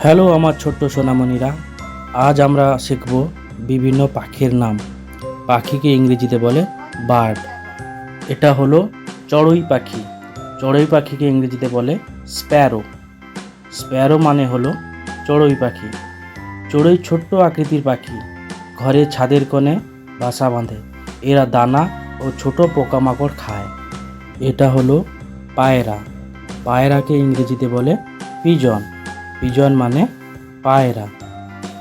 Hello আমার ছোট্ট সোনামণিরা, আজ আমরা শিখব বিভিন্ন পাখির নাম। পাখিকে ইংরেজিতে বলে বার্ড। এটা হলো চড়ুই পাখি। চড়ুই পাখিকে ইংরেজিতে বলে স্প্যারো। স্প্যারো মানে হলো চড়ুই পাখি। চড়ুই ছোট্ট আকৃতির পাখি। ঘরে ছাদের কোণে বাসা বাঁধে। এরা দানা ও ছোট পোকামাকড় খায়। এটা হলো পায়রা। পায়রাকে ইংরেজিতে বলে পিজন। পিজন মানে পায়রা।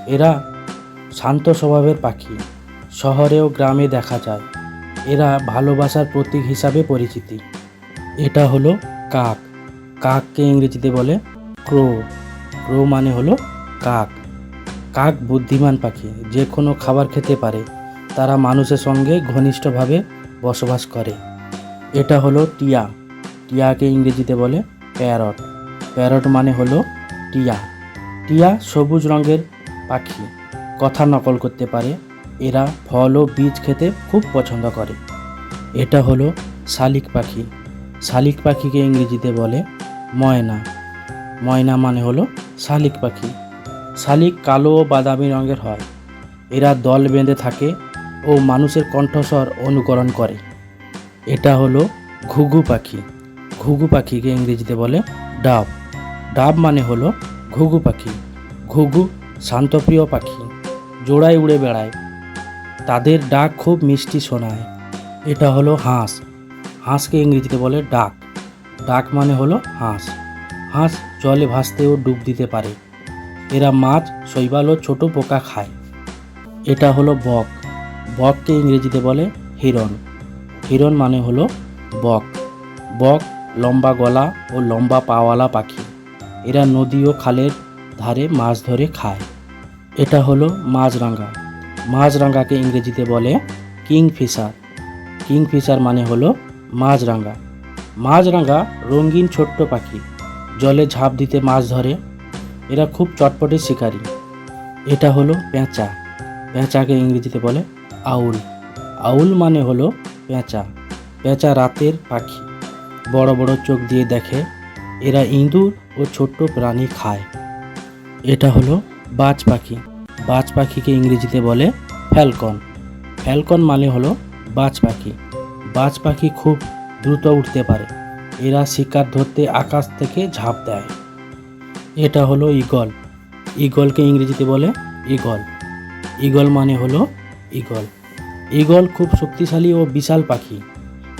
এরা শান্ত স্বভাবের পাখি। শহরে ও গ্রামে দেখা যায়। এরা ভালোবাসার প্রতীক হিসাবে পরিচিতি। এটা হলো কাক। কাককে ইংরেজিতে বলে ক্রো। ক্রো মানে হলো কাক। কাক বুদ্ধিমান পাখি। যে কোনো খাবার খেতে পারে। তারা মানুষের সঙ্গে ঘনিষ্ঠভাবে বসবাস করে। এটা হলো টিয়া। টিয়াকে ইংরেজিতে বলে প্যারট। প্যারট মানে হলো টিয়া। টিয়া সবুজ রঙের পাখি। কথা নকল করতে পারে। এরা ফল ও বীজ খেতে খুব পছন্দ করে। এটা হলো শালিক পাখি। শালিক পাখিকে ইংরেজিতে বলে ময়না। ময়না মানে হলো শালিক পাখি। শালিক কালো ও বাদামি রঙের হয়। এরা দল বেঁধে থাকে ও মানুষের কণ্ঠস্বর অনুকরণ করে। এটা হলো ঘুঘু পাখি। ঘুঘু পাখিকে ইংরেজিতে বলে ডাব। ডাব মানে হলো ঘুঘু পাখি। ঘুঘু শান্তপ্রিয় পাখি, জোড়ায় উড়ে বেড়ায়। তাদের ডাক খুব মিষ্টি শোনায়। এটা হলো হাঁস। হাঁসকে ইংরেজিতে বলে ডাক। ডাক মানে হলো হাঁস। হাঁস জলে ভাসতেও ডুব দিতে পারে। এরা মাছ, শৈবাল ও ছোট পোকা খায়। এটা হলো বক। বককে ইংরেজিতে বলে হিরণ। হিরণ মানে হলো বক। বক লম্বা গলা ও লম্বা পাওয়ালা পাখি। এরা নদী ও খালের ধারে মাছ ধরে খায়। এটা হলো মাছরাঙা। মাছরাঙাকে ইংরেজিতে বলে কিংফিশার। কিংফিশার মানে হলো মাছরাঙা। মাছরাঙা রঙিন ছোট্ট পাখি। জলে ঝাঁপ দিতে মাছ ধরে। এরা খুব চটপটে শিকারী। এটা হলো পেঁচা। পেঁচাকে ইংরেজিতে বলে আউল। আউল মানে হলো পেঁচা। পেঁচা রাতের পাখি। বড় বড় চোখ দিয়ে দেখে। এরা ইঁদুর ও ছোট্ট প্রাণী খায়। এটা হলো বাজ পাখি। বাজ পাখিকে ইংরেজিতে বলে ফ্যালকন। ফ্যালকন মানে হলো বাজ পাখি। বাজ পাখি খুব দ্রুত উঠতে পারে। এরা শিকার ধরতে আকাশ থেকে ঝাঁপ দেয়। এটা হলো ঈগল। ঈগলকে ইংরেজিতে বলে ঈগল। ঈগল মানে হলো ঈগল। ঈগল খুব শক্তিশালী ও বিশাল পাখি।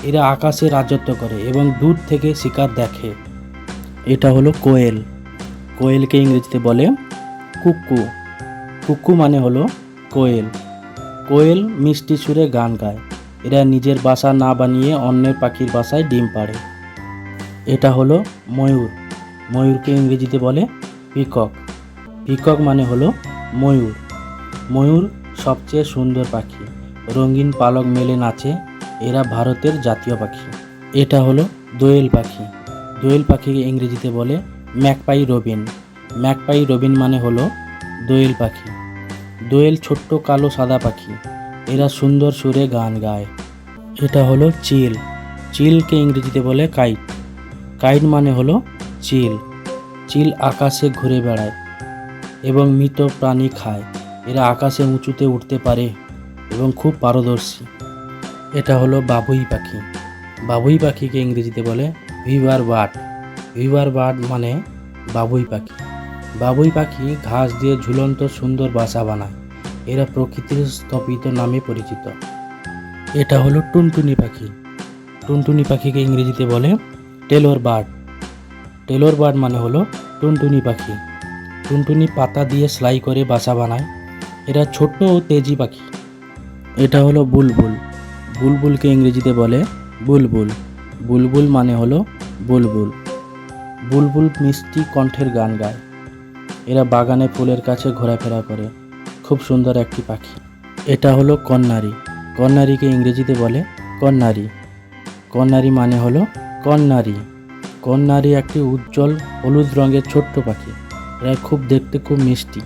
এরা আকাশে রাজত্ব করে এবং দূর থেকে শিকার দেখে। এটা হলো কোয়েল। কোয়েলকে ইংরেজিতে বলে কুক্কু কুক্কু মানে হলো কোয়েল। কোয়েল মিষ্টি সুরে গান গায়। এরা নিজের বাসা না বানিয়ে অন্যের পাখির বাসায় ডিম পাড়ে। এটা হলো ময়ূর। ময়ূরকে ইংরেজিতে বলে পিকক। পিকক মানে হলো ময়ূর। ময়ূর সবচেয়ে সুন্দর পাখি। রঙিন পালক মেলে নাচে। এরা ভারতের জাতীয় পাখি। এটা হলো দোয়েল পাখি। দোয়েল পাখিকে ইংরেজিতে বলে ম্যাকপাই রবিন। ম্যাকপাই রবিন মানে হলো দোয়েল পাখি। দোয়েল ছোট্ট কালো সাদা পাখি। এরা সুন্দর সুরে গান গায়। এটা হলো চিল। চিলকে ইংরেজিতে বলে কাইট। কাইট মানে হলো চিল। চিল আকাশে ঘুরে বেড়ায় এবং মৃত প্রাণী খায়। এরা আকাশে উঁচুতে উঠতে পারে এবং খুব পারদর্শী। এটা হলো বাবুই পাখি। বাবুই পাখিকে ইংরেজিতে বলে ভিভার বার্ড ভিভার বার্ড মানে বাবুই পাখি। বাবুই পাখি ঘাস দিয়ে ঝুলন্ত সুন্দর বাসা বানায়। এরা প্রকৃতির স্থপিত নামে পরিচিত। এটা হলো টুনটুনি পাখি। টুনটুনি পাখিকে ইংরেজিতে বলে টেলর বার্ড টেলর বার্ড মানে হলো টুনটুনি পাখি। টুনটুনি পাতা দিয়ে সেলাই করে বাসা বানায়। এরা ছোট্ট ও তেজি পাখি। এটা হলো বুলবুল। বুলবুলকে ইংরেজিতে বলে বুলবুল। বুলবুল মানে হলো বুলবুল। বুলবুল মিষ্টি কণ্ঠের গান গায়। এরা বাগানে ফুলের কাছে ঘোরাফেরা করে। খুব সুন্দর একটি পাখি। এটা হলো কন্যারি। কন্যারিকে ইংরেজিতে বলে কন্যারি। কন্যারি মানে হলো কন্যারি। কন্যারি একটি উজ্জ্বল হলুদ রঙের ছোট্ট পাখি। এরা খুব দেখতে খুব মিষ্টি।